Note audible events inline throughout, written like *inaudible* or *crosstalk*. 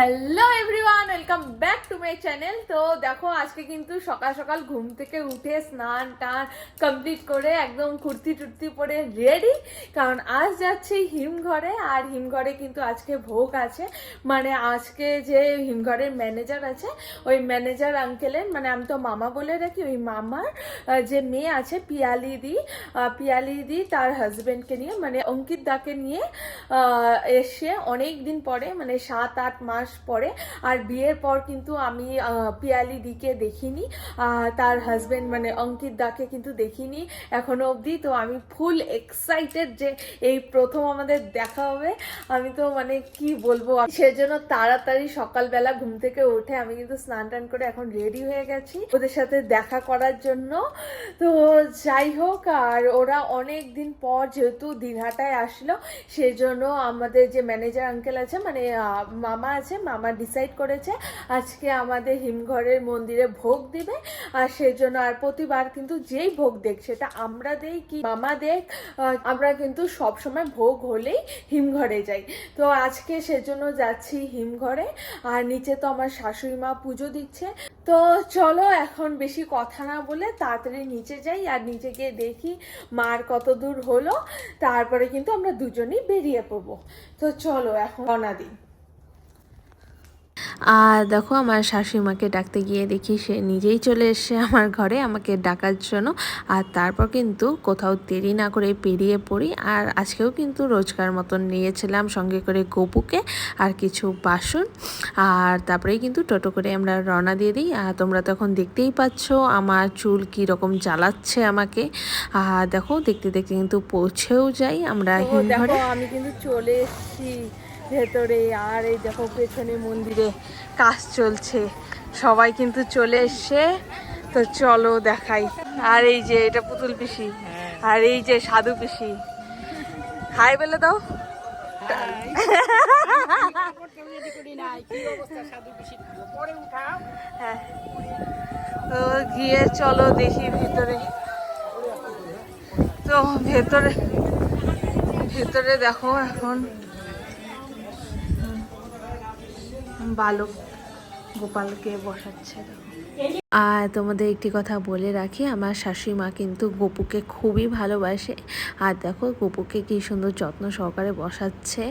Hello everyone welcome back to my channel তো দেখো, আজকে কিন্তু সকাল সকাল ঘুম থেকে উঠে স্নান টান কমপ্লিট করে একদম কুর্তি টুর্তি পরে রেডি কারণ আজ যাচ্ছি হিমঘরে, আর হিমঘরে কিন্তু আজকে ভোগ আছে। মানে আজকে যে হিমঘরের ম্যানেজার আছে, ওই ম্যানেজার আঙ্কেলের মানে আমি তো মামা বলে রাখি, ওই মামার যে মেয়ে আছে, পিয়ালি দি পিয়ালি দি তার হাজবেন্ডকে নিয়ে মানে অঙ্কিত দাকে নিয়ে এসে অনেক দিন পরে মানে সাত আট মাস পরে, আর বিয়ের পর কিন্তু আমি পিয়ালি দিকে দেখিনি তার হাজবেন্ড মানে অঙ্কিত দাকে কিন্তু দেখিনি এখনও অবধি। তো আমি ফুল এক্সাইটেড যে এই প্রথম আমাদের দেখা হবে। আমি তো মানে কি বলব সেজন্য তাড়াতাড়ি সকালবেলা ঘুম থেকে উঠে আমি কিন্তু স্নান টান করে এখন রেডি হয়ে গেছি ওদের সাথে দেখা করার জন্য। তো যাই হোক, আর ওরা অনেক দিন পর যেহেতু দিনহাটায় আসলো, সেজন্য আমাদের যে ম্যানেজার আঙ্কেল আছে মানে মামা আছে, মামা ডিসাইড করেছে আজকে আমাদের হিমঘরের মন্দিরে ভোগ দিবে। আর সেজন্য আর প্রতিবার কিন্তু যেই ভোগ দেখ, সেটা আমরা দেই কি মামা দেখ আমরা কিন্তু সব সময় ভোগ হলেই হিমঘরে যাই। তো আজকে সেজন্য যাচ্ছি হিমঘরে। আর নিচে তো আমার শাশুড়ি মা পুজো দিচ্ছে। তো চলো এখন বেশি কথা না বলে তাড়াতাড়ি নিচে যাই, আর নিচে গিয়ে দেখি মার কত দূর হলো। তারপরে কিন্তু আমরা দুজনেই বেরিয়ে পড়ব। তো চলো এখন দিই। আর দেখো আমার শাশুড়িমাকে ডাকতে গিয়ে দেখি সে নিজেই চলে এসে আমার ঘরে আমাকে ডাকার জন্য। আর তারপর কিন্তু কোথাও দেরি না করে পেরিয়ে পড়ি। আর আজকেও কিন্তু রোজকার মতন নিয়েছিলাম সঙ্গে করে গপুকে আর কিছু বাসন। আর তারপরেই কিন্তু টোটো করে আমরা রওনা দিয়ে দিই। আর তোমরা তখন দেখতেই পাচ্ছ আমার চুল কী রকম জ্বালাচ্ছে আমাকে। আর দেখো দেখতে দেখতে কিন্তু পৌঁছেও যাই আমরা আমি কিন্তু চলে এসেছি। ভেতরে আর এই দেখো পেছনে মন্দিরে কাজ চলছে। সবাই কিন্তু চলে এসছে। তো চলো দেখাই। আর এই যে এটা পুতুল পিসি। আর এই যে সাধু পিসি। হাই বলে দাও। হ্যাঁ। তো গিয়ে চলো দেখি ভিতরে। তো ভেতরে ভেতরে দেখো এখন। বালক গোপালকে বসাচ্ছে। আর তোমাদের একটি কথা বলে রাখি, আমার শাশুড়ি মা কিন্তু গপুকে খুবই ভালোবাসে। আর দেখো, গপুকে কি সুন্দর যত্ন সহকারে বসাচ্ছে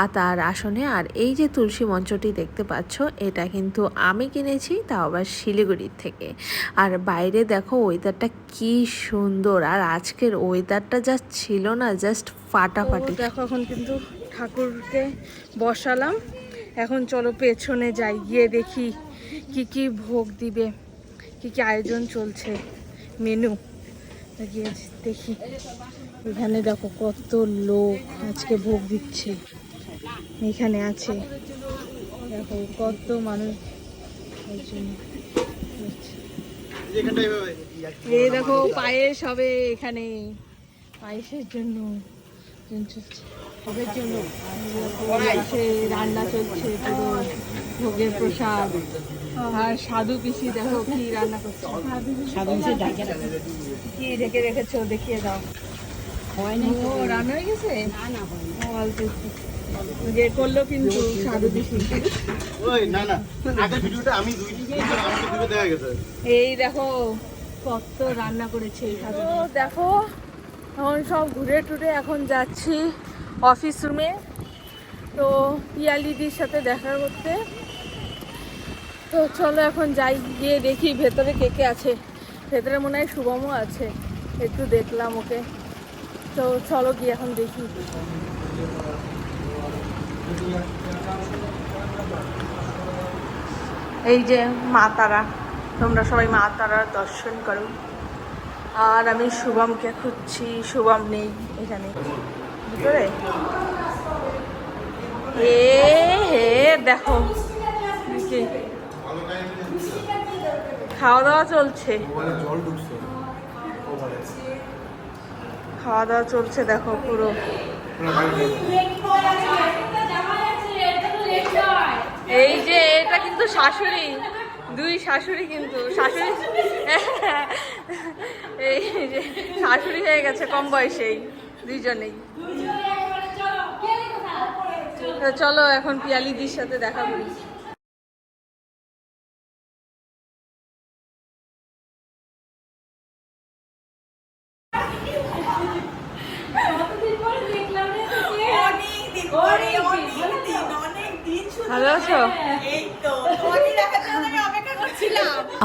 আর তার আসনে। আর এই যে তুলসী মঞ্চটি দেখতে পাচ্ছ, এটা কিন্তু আমি কিনেছি, তাও আবার শিলিগুড়ির থেকে। আর বাইরে দেখো, ওয়েদারটা কি সুন্দর। আর আজকের ওয়েদারটা যা ছিল না জাস্ট ফাটাফাটি। দেখো, এখন কিন্তু ঠাকুরকে বসালাম। এখন চলো পেছনে যাই, গিয়ে দেখি কি কি ভোগ দিবে, কি কি আয়োজন চলছে মেনু দেখি। এখানে দেখো কত লোক আজকে ভোগ দিচ্ছে। এখানে আছে, দেখো কত মানুষ এই দেখো পায়েস হবে এখানে, পায়েসের জন্য। চলছে ভোগের জন্য রান্না চলছে পুরো ভোগের প্রসাদ। আর সাধু পিসি দেখো কি রান্না করছে। কি ঢেকে রেখেছো দেখিয়ে দাও। ও রান্না হয়ে গেছে? ও, অল্প যে করল কিন্তু সাধু পিসি। ওই না না। আগের ভিডিওটা আমি দুই আমাকে দুটো দেখা গেছে। এই দেখো কত রান্না করেছে এই সাধু। দেখো এখন সব ঘুরে টুরে এখন যাচ্ছি। অফিস রুমে তো পিয়ালিদির সাথে দেখা করতে। তো চলো এখন যাই, গিয়ে দেখি ভেতরে কে কে আছে। ভেতরে মনে হয় শুভমও আছে। একটু দেখলাম ওকে। তো চলো গিয়ে এখন দেখি। এই যে মা তারা, তোমরা সবাই মা তারার দর্শন করো। আর আমি শুভমকে খুঁজছি, শুভম নেই এখানে। ভিতরে হে, দেখো। খাওয়া দাওয়া চলছে। খাওয়া দাওয়া চলছে, দেখো পুরো। এই যে, এটা কিন্তু শাশুড়ি। দুই শাশুড়ি কিন্তু। শাশুড়ি *laughs* এই যে, শাশুড়ি হয়ে গেছে কম বয়সেই। দুইজনেই। চলো এখন পিয়ালিদির সাথে দেখা করি। ভালো আছো? এই তো।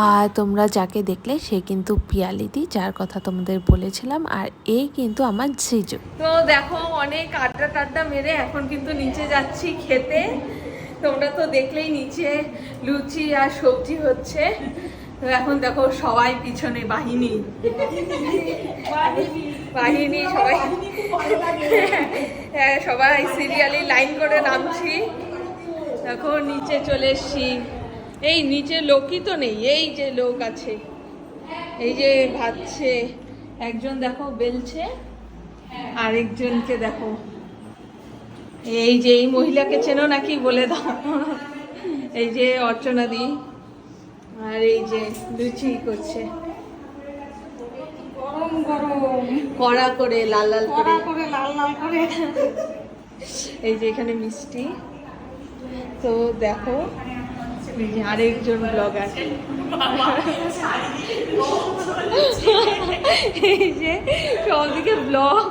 আর তোমরা যাকে দেখলে সে কিন্তু পিয়ালিদি যার কথা তোমাদের বলেছিলাম আর এই কিন্তু আমার ঝিজু তো দেখো অনেক আড্ডা টাড্ডা মেরে এখন কিন্তু নিচে যাচ্ছি খেতে। তোমরা তো দেখলেই নিচে লুচি আর সবজি হচ্ছে। তো এখন দেখো সবাই পিছনে বাহিনী। বাহিনী। সবাই। হ্যাঁ সবাই সিরিয়ালি লাইন করে নামছি। দেখো নিচে চলে এসছি। এই নিচে লোকই তো নেই এই যে লোক আছে এই যে ভাবছে একজন দেখো বেলছে আরেকজনকে দেখো। এই যে এই মহিলাকে চেনো নাকি বলে দাও। এই যে অর্চনা দি আর এই যে লুচি করছে। গরম গরম। কড়া করে লাল লাল করে। করে লাল লাল করে। এই যে এখানে মিষ্টি। তো দেখো আরেকজন ব্লগার এই যে সবদিকে ব্লগ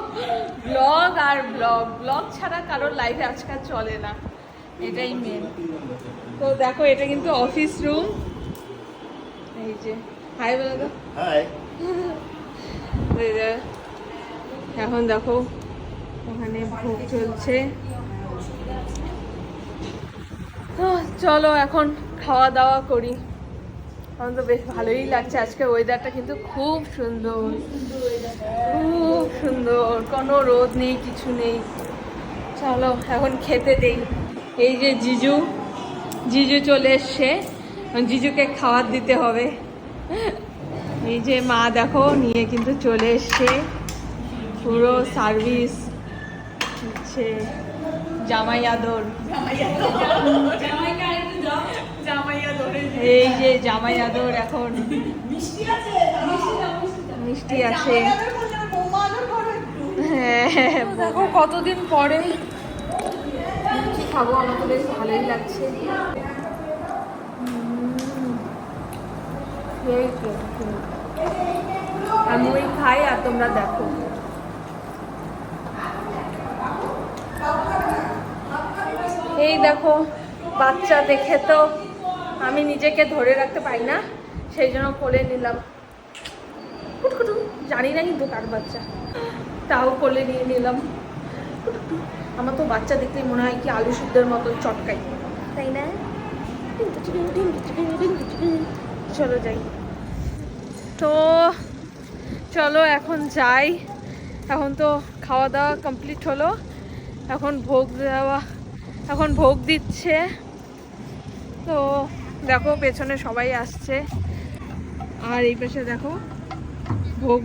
ব্লগ আর ব্লগ ব্লগ ছাড়া কারোর লাইফে আজকাল চলে না। এটাই মেন তো দেখো এটা কিন্তু অফিস রুম এই যে। হাই বলে তো হাই এখন দেখো ওখানে ভোগ চলছে। চলো এখন খাওয়া দাওয়া করি। এখন তো বেশ ভালোই লাগছে। আজকে ওয়েদারটা কিন্তু খুব সুন্দর। খুব সুন্দর। কোনো রোদ নেই, কিছু নেই। চলো, এখন খেতে দেই। এই যে জিজু জিজু চলে এসছে। জিজুকে খাবার দিতে হবে। এই যে মা দেখো, নিয়ে কিন্তু চলে এসছে। পুরো সার্ভিস হচ্ছে জামাই আদর। এই যে জামাই আদর এখন। মিষ্টি আছে? হ্যাঁ কতদিন পরে খাব? আমার তো বেশ ভালোই লাগছে। আমি ওই খাই আর তোমরা দেখো। এই দেখো, বাচ্চা দেখে তো আমি নিজেকে ধরে রাখতে পারি না, সেই জন্য কোলে নিলাম। কুটকুটু জানি না কিন্তু কার বাচ্চা। তাও কোলে নিয়ে নিলাম। আমার তো বাচ্চা দেখলেই মনে হয় কি আলু সিদ্ধের মতো চটকাই। তাই না? চলো যাই। তো চলো, এখন যাই। এখন তো খাওয়া দাওয়া কমপ্লিট হলো। এখন ভোগ দেওয়া এখন ভোগ দিচ্ছে। তো দেখো, পেছনে সবাই আসছে। আর এই পাশে দেখো, ভোগ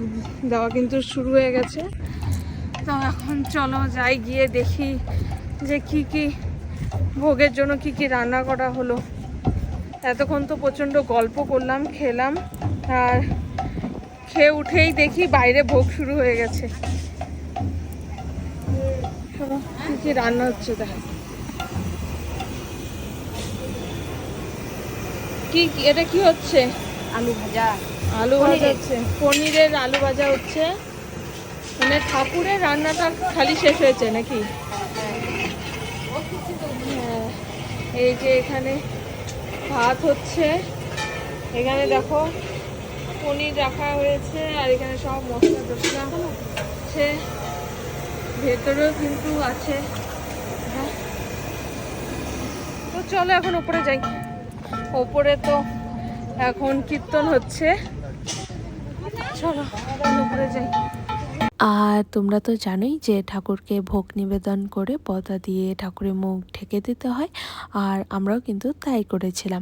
দেওয়া কিন্তু শুরু হয়ে গেছে। তো এখন চলো যাই, গিয়ে দেখি যে কি কি ভোগের জন্য কি কি রান্না করা হলো। এতক্ষণ তো প্রচণ্ড গল্প করলাম, খেলাম, আর খেয়ে উঠেই দেখি বাইরে ভোগ শুরু হয়ে গেছে। কি রান্না হচ্ছে দেখ। কি এটা কি হচ্ছে? আলু ভাজা। আলু ভাজা হচ্ছে। পনিরের আলু ভাজা হচ্ছে। মানে ঠাকুরের রান্নাটা খালি শেষ হয়েছে নাকি? হ্যাঁ। এই যে এখানে ভাত হচ্ছে। এখানে দেখো পনির রাখা হয়েছে আর এখানে সব মশলা টসলা আছে। ভেতরেও কিন্তু আছে। হ্যাঁ। তো চলো এখন উপরে যাই। ওপরে তো এখন কীর্তন হচ্ছে। চলো উপরে যাই। আর তোমরা তো জানোই যে ঠাকুরকে ভোগ নিবেদন করে পদা দিয়ে ঠাকুরের মুখ ঢেকে দিতে হয়, আর আমরাও কিন্তু তাই করেছিলাম।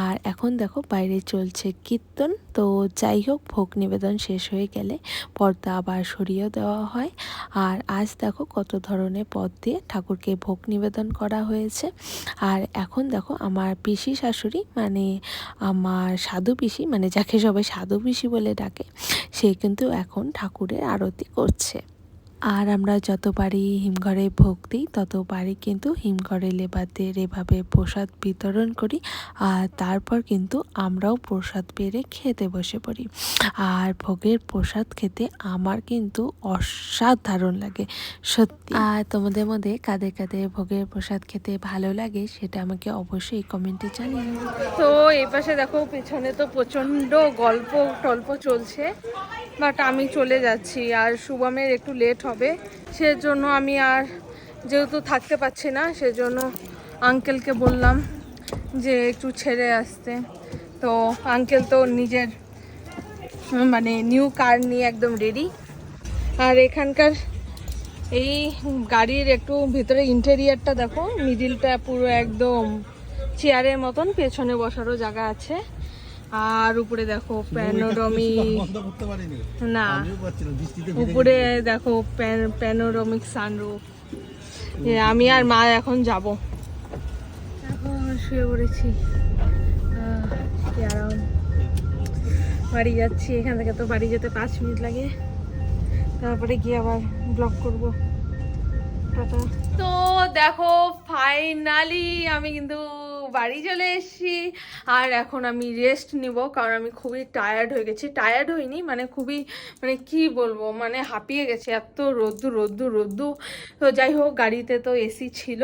আর এখন দেখো বাইরে চলছে কীর্তন, তো যাই হোক ভোগ নিবেদন শেষ হয়ে গেলে পর্দা আবার সরিয়ে দেওয়া হয়। আর আজ দেখো কত ধরনের পদ দিয়ে ঠাকুরকে ভোগ নিবেদন করা হয়েছে। আর এখন দেখো আমার পিসি শাশুড়ি মানে আমার সাধু পিসি মানে যাকে সবাই সাধু পিসি বলে ডাকে সে কিন্তু এখন ঠাকুরের আরতি করছে। আর আমরা যত পারি হিমঘরে ভোগ দিই তত পারি কিন্তু হিমঘরে লেবারদের এভাবে প্রসাদ বিতরণ করি। আর তারপর কিন্তু আমরাও প্রসাদ পেরে খেতে বসে পড়ি। আর ভোগের প্রসাদ খেতে আমার কিন্তু অসাধারণ লাগে সত্যি। আর তোমাদের মধ্যে কাদের কাদের ভোগের প্রসাদ খেতে ভালো লাগে সেটা আমাকে অবশ্যই কমেন্টে জানিও। তো এই পাশে দেখো পেছনে তো প্রচণ্ড গল্প টল্প চলছে বাট আমি চলে যাচ্ছি। আর শুভমের একটু লেট হবে। সেজন্য আমি আর যেহেতু থাকতে পারছি না, সেজন্য আঙ্কেলকে বললাম যে একটু ছেড়ে আসতে। তো আঙ্কেল তো নিজের মানে নিউ কার নিয়ে একদম রেডি আর এখানকার এই গাড়ির একটু ভিতরে ইন্টেরিয়ারটা দেখো মিডিলটা পুরো একদম চেয়ারের মতন, পেছনে বসারও জায়গা আছে। আর উপরে দেখো প্যানোরমিক না উপরে দেখো প্যানোরমিক সানরুফ। আমি আর মা এখন যাব। এখন শুয়ে পড়েছি। আরাম। বাড়ি যাচ্ছি এখান থেকে তো বাড়ি যেতে পাঁচ মিনিট লাগে। তারপরে গিয়ে আবার ব্লগ করব। টাটা। তো দেখো ফাইনালি আমি কিন্তু বাড়ি চলে এসেছি। আর এখন আমি রেস্ট নিব, কারণ আমি খুবই টায়ার্ড হয়ে গেছি। টায়ার্ড হইনি মানে খুবই মানে কি বলব মানে হাঁপিয়ে গেছে। এত রোদ্দু রোদ্দু রোদ্দু তো যাই হোক, গাড়িতে তো এসি ছিল।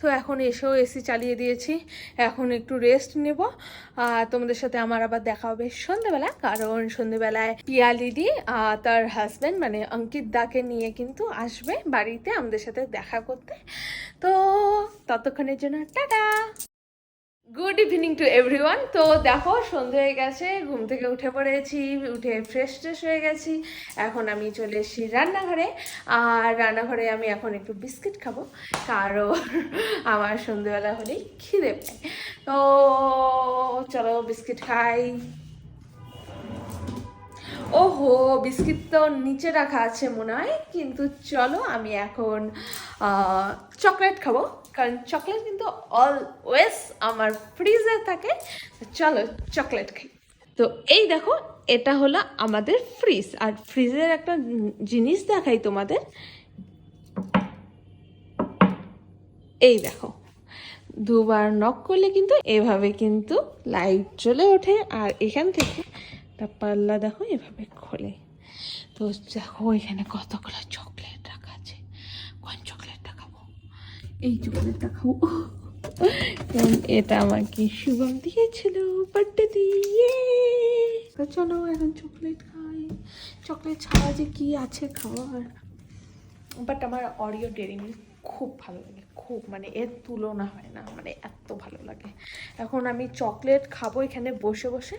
তো এখন এসেও এসি চালিয়ে দিয়েছি। এখন একটু রেস্ট নেব। আর তোমাদের সাথে আমার আবার দেখা হবে সন্ধেবেলা, কারণ সন্ধেবেলায় পিয়ালিদি আর তার হাজব্যান্ড মানে অঙ্কিত দাকে নিয়ে কিন্তু আসবে বাড়িতে আমাদের সাথে দেখা করতে। তো ততক্ষণের জন্য tata! Good evening to everyone তো দেখো, সন্ধে হয়ে গেছে, ঘুম থেকে উঠে পড়েছি, উঠে ফ্রেশ ট্রেশ হয়ে গেছি। এখন আমি চলে এসেছি রান্নাঘরে। আর রান্নাঘরে আমি এখন একটু বিস্কিট খাব, কারণ আমার সন্ধেবেলা হলেই খিদে পায়। তো চলো বিস্কিট খাই। ওহো, বিস্কিট তো নিচে রাখা আছে মনে হয়, কিন্তু চলো আমি এখন চকলেট খাব। কারণ চকলেট কিন্তু অলওয়েজ আমার ফ্রিজে থাকে। চলো চকলেট খাই। তো এই দেখো, এটা হলো আমাদের ফ্রিজ আর ফ্রিজের একটা জিনিস দেখাই তোমাদের। এই দেখো, দুবার নক করলে কিন্তু এভাবে কিন্তু লাইট জ্বলে ওঠে। আর এখান থেকে একটা পাল্লা দেখো এভাবে খোলে। তো দেখো এখানে কতগুলো চকলেট রাখা আছে কোন চকলেটটা খাব এই চকলেটটা খাব কারণ এটা আমাকে শুভম দিয়েছিল বার্থডে দিয়ে। চলো এখন চকলেট খাই। চকলেট ছাড়া যে কি আছে খাওয়ার। বাট আমার অরিও ডেরি মিল্ক খুব ভালো লাগে। খুব মানে এর তুলনা হয় না মানে এত ভালো লাগে। এখন আমি চকলেট খাব এখানে বসে বসে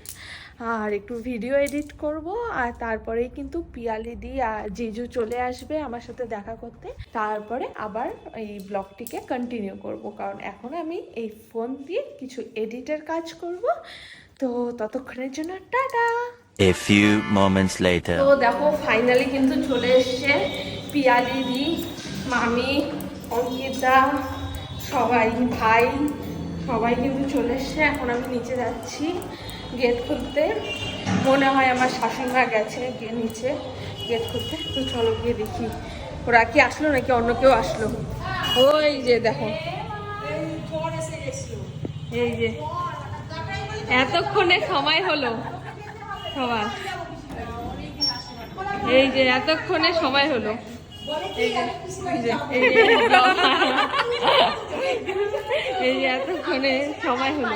আর একটু ভিডিও এডিট করব আর তারপরেই কিন্তু পিয়ালি দি আর জিজু চলে আসবে আমার সাথে দেখা করতে। তারপরে আবার এই ব্লগটিকে কন্টিনিউ করব কারণ এখন আমি এই ফোন দিয়ে কিছু এডিটের কাজ করব। তো ততক্ষণের জন্য tata! A few moments later. তো দেখো ফাইনালি কিন্তু চলে এসছে পিয়ালি দি মামি অঙ্কিতা সবাই, ভাই সবাই কিন্তু চলে এসছে। এখন আমি নিচে যাচ্ছি গেট খুলতে। মনে হয় আমার শাশুড়িমা গেছে গিয়ে নিচে গেট খুলতে। তো চলো গিয়ে দেখি ওরা কি আসলো নাকি অন্য কেউ আসলো। ওই যে দেখো। এই যে। এতক্ষণে সময় হলো। সবার। এই যে, এতক্ষণে সময় হলো। এই যে এতক্ষণে সময় হলো।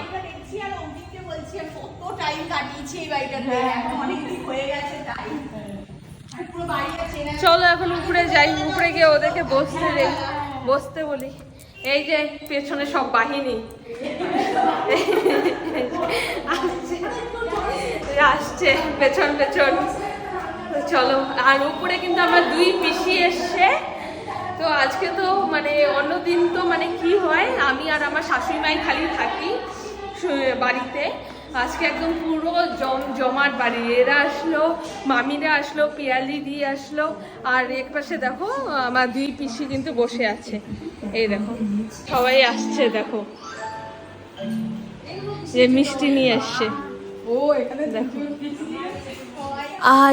চলো এখন উপরে যাই। উপরে গিয়ে ওদেরকে বসতে দেই। বসতে বলি। এই যে পেছনে সব বাহিনী। আসছে। আসছে। পেছন পেছন। চলো আর উপরে কিন্তু আমার দুই পিসি এসছে। তো আজকে তো মানে অন্যদিন তো মানে কি হয় আমি আর আমার শাশুড়ি মাই খালি থাকি বাড়িতে। আজকে একদম পুরো জম জমাট বাড়ি। এরা আসলো মামিরা আসলো পিয়ালি দিয়ে আসলো আর এক পাশে দেখো আমার দুই পিসি কিন্তু বসে আছে। এই দেখো সবাই আসছে দেখো। যে মিষ্টি নিয়ে আসছে ও এখানে দেখো।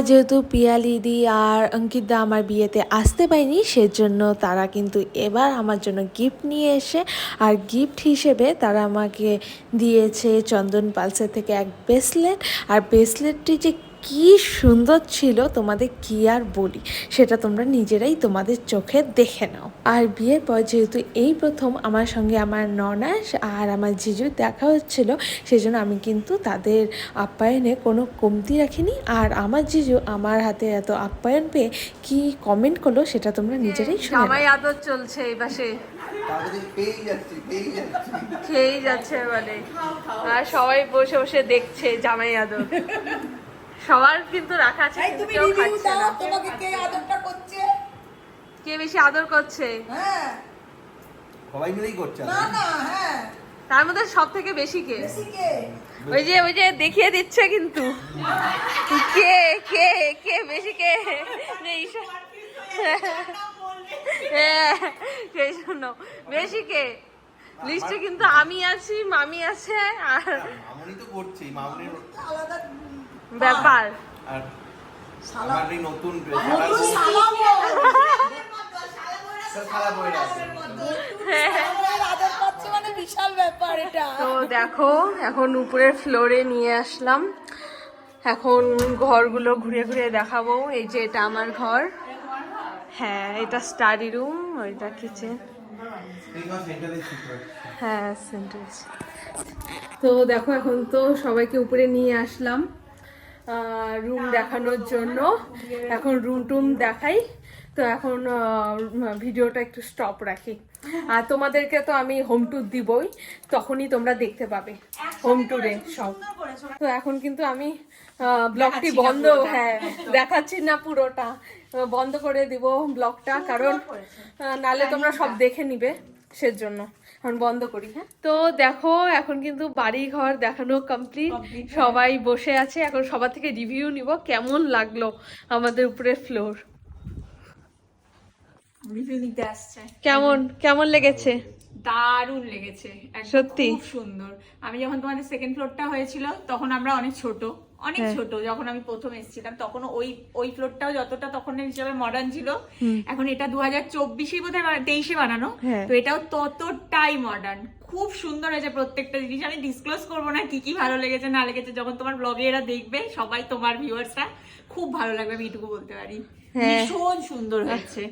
যেহেতু পিয়ালিদি আর অঙ্কিতদা আমার বিয়েতে আসতে পারেনি, সেজন্য তারা কিন্তু এবার আমার জন্য গিফট নিয়ে এসে, আর গিফট হিসেবে তারা আমাকে দিয়েছে চন্দন পালসের থেকে এক ব্রেসলেট আর ব্রেসলেটটি যে কি সুন্দর ছিল তোমাদের কি আর বলি, সেটা তোমরা নিজেরাই তোমাদের চোখে দেখে নাও। আর বিয়ের পর যেহেতু এই প্রথম আমার সঙ্গে আমার ননাস আর আমার জিজু দেখা হচ্ছিল, সেজন্য আমি কিন্তু তাদের আপ্যায়নে কোনো কমতি রাখিনি। আর আমার জিজু আমার হাতে এত আপ্যায়ন পেয়ে কি কমেন্ট করল সেটা তোমরা নিজেরাই শুনে নাও। আদর চলছে এই পাশে। খেয়েই যাচ্ছে মানে আর সবাই বসে বসে দেখছে জামাই আদর। সবার কিন্তু রাখা আছে কিন্তু কেউ খাচ্ছে না। তোমাকে কে আদরটা করছে? কে বেশি আদর করছে? হ্যাঁ। সবাই মিলেই করছে না না হ্যাঁ। তার মধ্যে সব থেকে বেশি কে? বেশি কে? ওই যে ওই যে দেখিয়ে দিচ্ছে কিন্তু। কে কে কে বেশি কে? ঈশা। হ্যাঁ, সেই জন্য। বেশি কে? লিস্টে কিন্তু আমি আছি মামি আছে আর মামুনি তো করছেই মামুনির আলাদা ব্যাপার। আর আমার এই নতুন হয়ে মানে তো দেখো এখন উপরের ফ্লোরে নিয়ে আসলাম। এখন ঘরগুলো ঘুরে ঘুরে দেখাবো। এই যে এটা আমার ঘর। হ্যাঁ এটা স্টাডি রুম ওইটা কিচেন হ্যাঁ সেন্টেন্স তো দেখো এখন তো সবাইকে উপরে নিয়ে আসলাম। রুম দেখানোর জন্য। এখন রুম টুম দেখাই। তো এখন ভিডিওটা একটু স্টপ রাখি। আর তোমাদেরকে তো আমি হোম ট্যুর দিবই তখনই তোমরা দেখতে পাবে। হোম ট্যুরে সব। তো এখন কিন্তু আমি ব্লগটি বন্ধ। হ্যাঁ দেখাচ্ছি না পুরোটা। বন্ধ করে দিব ব্লগটা কারণ নালে তোমরা সব দেখে নিবে। সেজন্য। এখন বন্ধ করি হ্যাঁ? তো দেখো এখন কিন্তু বাড়ি ঘর দেখানো কমপ্লিট সবাই বসে আছে এখন সবার থেকে রিভিউ নিব কেমন লাগল আমাদের উপরের ফ্লোর রিভিউ নিতে আসছে। কেমন কেমন লেগেছে? দারুণ লেগেছে। সত্যি? সুন্দর। আমি যখন তোমাদের সেকেন্ড ফ্লোরটা হয়েছিল তখন আমরা অনেক ছোট। অনেক হ্যাঁ। ছোট যখন আমি প্রথম এসেছিলাম তখন ওই ওই ফ্লোরটাও যতটা তখন হিসাবে মডার্ন ছিল। এখন এটা দু হাজার চব্বিশে বোধহয় বা- তেইশে বানানো। হ্যাঁ। তো এটাও ততটাই মডার্ন খুব সুন্দর হয়েছে প্রত্যেকটা জিনিস। আমি ডিসক্লোজ করব না কি কি ভালো লেগেছে না লেগেছে। যখন তোমার ব্লগে এরা দেখবে সবাই তোমার ভিউয়ার্সরা খুব ভালো লাগবে আমি এটুকু বলতে পারি। হ্যাঁ। ভীষণ সুন্দর হয়েছে।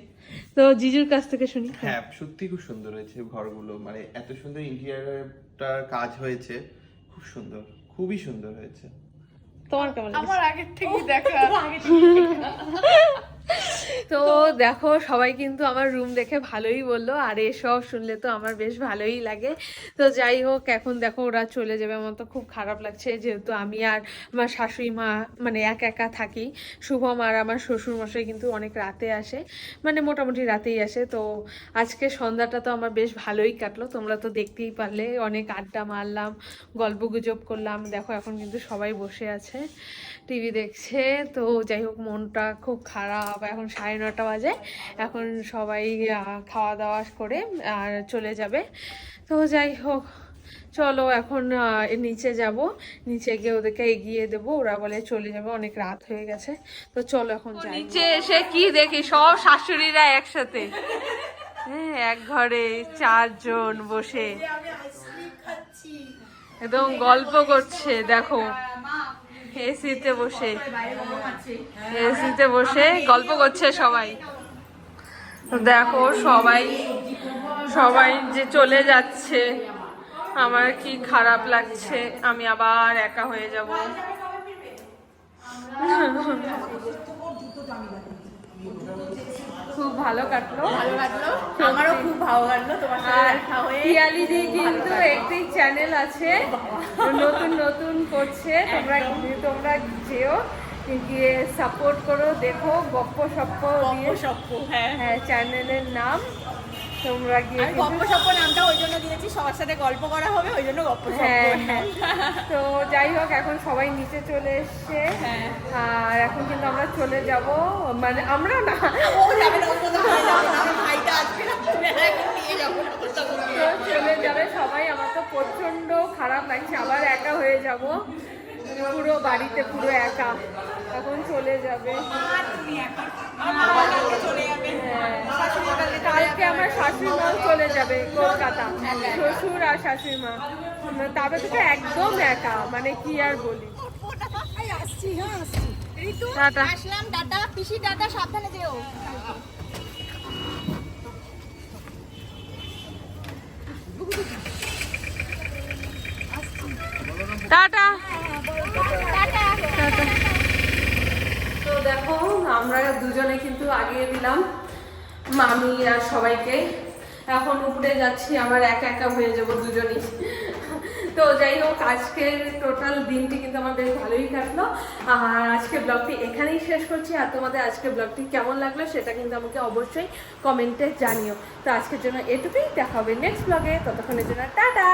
তো জিজুর কাছ থেকে শুনি। হ্যাঁ সত্যি খুব সুন্দর হয়েছে ঘরগুলো। মানে এত সুন্দর ইন্টেরিয়ারটার কাজ হয়েছে। খুব সুন্দর খুবই সুন্দর হয়েছে। তোমার কেমন? আমার আগের থেকে দেখা তো দেখো, সবাই কিন্তু আমার রুম দেখে ভালোই বলল। আর এসব শুনলে তো আমার বেশ ভালোই লাগে। তো যাই হোক, এখন দেখো ওরা চলে যাবে। আমার তো খুব খারাপ লাগছে, যেহেতু আমি আর আমার শাশুড়ি মা মানে একা একা থাকি। শুভম আর আমার শ্বশুর মশাই কিন্তু অনেক রাতে আসে। মানে মোটামুটি রাতেই আসে। তো আজকে সন্ধ্যাটা তো আমার বেশ ভালোই কাটলো। তোমরা তো দেখতেই পারলে, অনেক আড্ডা মারলাম, গল্প গুজব করলাম। দেখো, এখন কিন্তু সবাই বসে আছে টিভি দেখছে। তো যাই হোক, মনটা খুব খারাপ। এখন সাড়ে নটা বাজে। এখন সবাই খাওয়া দাওয়া করে আর চলে যাবে। তো যাই হোক চলো এখন নিচে যাব। নিচে গিয়ে ওদেরকে এগিয়ে দেবো। ওরা বলে চলে যাবে অনেক রাত হয়ে গেছে। তো চলো এখন নিচে এসে কি দেখি? সব শাশুড়িরা একসাথে। হ্যাঁ এক ঘরে চারজন বসে। একদম গল্প করছে দেখো। এসিতে বসে। এসিতে বসে গল্প করছে সবাই। দেখো সবাই সবাই যে চলে যাচ্ছে আমার কি খারাপ লাগছে আমি আবার একা হয়ে যাব। খুব ভালো কাটলো। ভালো কাটলো। আমারও খুব ভালো কাটলো। তোমার সাথে আর দেখা হয়ে পিয়ালি দি কিন্তু একটি চ্যানেল আছে। নতুন নতুন করছে। তোমরা তোমরা যেও গিয়ে সাপোর্ট করো দেখো গপ্প সপ্প দিয়ে। সপ্প হ্যাঁ হ্যাঁ চ্যানেলের নাম। তোমরা গিয়ে গপ্প সপ্প নামটা ওই জন্য দিয়েছি সবার সাথে গল্প করা হবে ওই জন্য গপ্প হ্যাঁ হ্যাঁ। তো যাই হোক এখন সবাই নিচে চলে এসছে। হ্যাঁ। আর এখন কিন্তু আমরা চলে যাব মানে আমরা না। ও যাবে না ভাইটা। তো চলে যাবে সবাই আমার তো প্রচণ্ড খারাপ লাগছে আবার একা হয়ে যাব। পুরো বাড়িতে পুরো একা। এখন চলে যাবে। কালকে আমার শাশুড়ি মাও চলে যাবে কলকাতা। শ্বশুর আর শাশুড়ি মা। তবে থেকে একদম একা মানে কি আর বলি। আসলাম পিসি সাবধানে টাটা তো দেখো আমরা দুজনে কিন্তু আগিয়ে দিলাম, মামি আর সবাইকে। এখন উপরে যাচ্ছি, আমার একা একা হয়ে যাব দুজনই। তো যাই হোক, আজকের টোটাল দিনটি কিন্তু আমার বেশ ভালোই কাটলো। আর আজকে ব্লগটি এখানেই শেষ করছি। আর তোমাদের আজকে ব্লগটি কেমন লাগল সেটা কিন্তু আমাকে অবশ্যই কমেন্টে জানিও। তো আজকের জন্য এটুকুই, দেখা হবে নেক্সট ব্লগে ততক্ষণের জন্য টাটা!